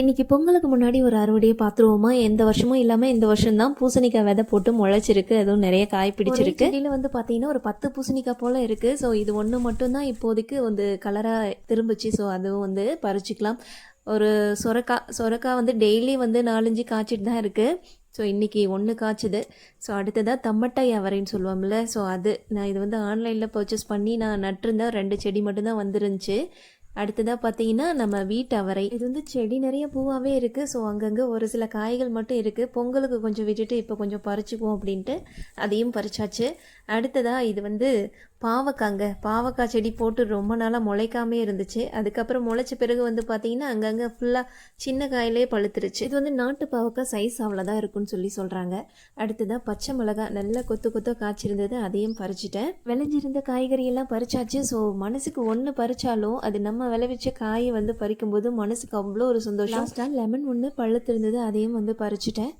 இன்னைக்கு பொங்கலுக்கு முன்னாடி ஒரு அறுவடையை பார்த்துருவோமா? எந்த வருஷமும் இல்லாமல் இந்த வருஷம் தான் பூசணிக்காய் விதை போட்டு முளைச்சிருக்கு. அதுவும் நிறைய காய் பிடிச்சிருக்கு. செடியில் வந்து பார்த்தீங்கன்னா ஒரு பத்து பூசணிக்காய் போல் இருக்குது ஸோ இது ஒன்று மட்டும்தான் இப்போதைக்கு வந்து கலராக திரும்பிச்சு. ஸோ அதுவும் வந்து பறிச்சுக்கலாம். ஒரு சொரக்காய் சொரக்காய் வந்து டெய்லி வந்து நாலஞ்சு காய்ச்சிட்டு தான் இருக்குது ஸோ இன்றைக்கி ஒன்று காய்ச்சுது. ஸோ அடுத்ததாக தம்மட்டாய் அவரைன்னு சொல்லுவோம்ல. ஸோ அது நான் இது வந்து ஆன்லைனில் பர்ச்சேஸ் பண்ணி நான் நட்டிருந்தேன் ரெண்டு செடி மட்டும்தான் வந்துருந்துச்சு. அடுத்ததாக பார்த்தீங்கன்னா நம்ம வீட்டவரை இது வந்து செடி நிறைய பூவாகவே இருக்குது ஸோ அங்கங்கே ஒரு சில காய்கள் மட்டும் இருக்குது பொங்கலுக்கு கொஞ்சம் விட்டுட்டு இப்போ கொஞ்சம் பறிச்சுக்குவோம் அப்படின்ட்டு அதையும் பறிச்சாச்சு. அடுத்ததாக இது வந்து பாவக்காங்க. பாவக்காய் செடி போட்டு ரொம்ப நாளாக முளைக்காமே இருந்துச்சு. அதுக்கப்புறம் முளைச்ச பிறகு வந்து பார்த்தீங்கன்னா அங்கங்கே ஃபுல்லாக சின்ன காயிலே பழுத்துருச்சு. இது வந்து நாட்டு பாவக்காய் சைஸ் அவ்வளோதான் இருக்குன்னு சொல்லி சொல்கிறாங்க அடுத்ததாக பச்சை மிளகாய் நல்லா கொத்து கொத்த காய்ச்சிருந்தது. அதையும் பறிச்சிட்டேன். விளைஞ்சிருந்த காய்கறியெல்லாம் பறிச்சாச்சு. ஸோ மனசுக்கு ஒன்று பறிச்சாலும் அது நம்ம நம்ம விளைவிச்ச காயை வந்து பறிக்கும்போது மனசுக்கு அவ்வளோ ஒரு சந்தோஷம். லாஸ்ட்டாக லெமன் ஒன்று பழுத்திருந்தது அதையும் வந்து பறிச்சிட்டேன்.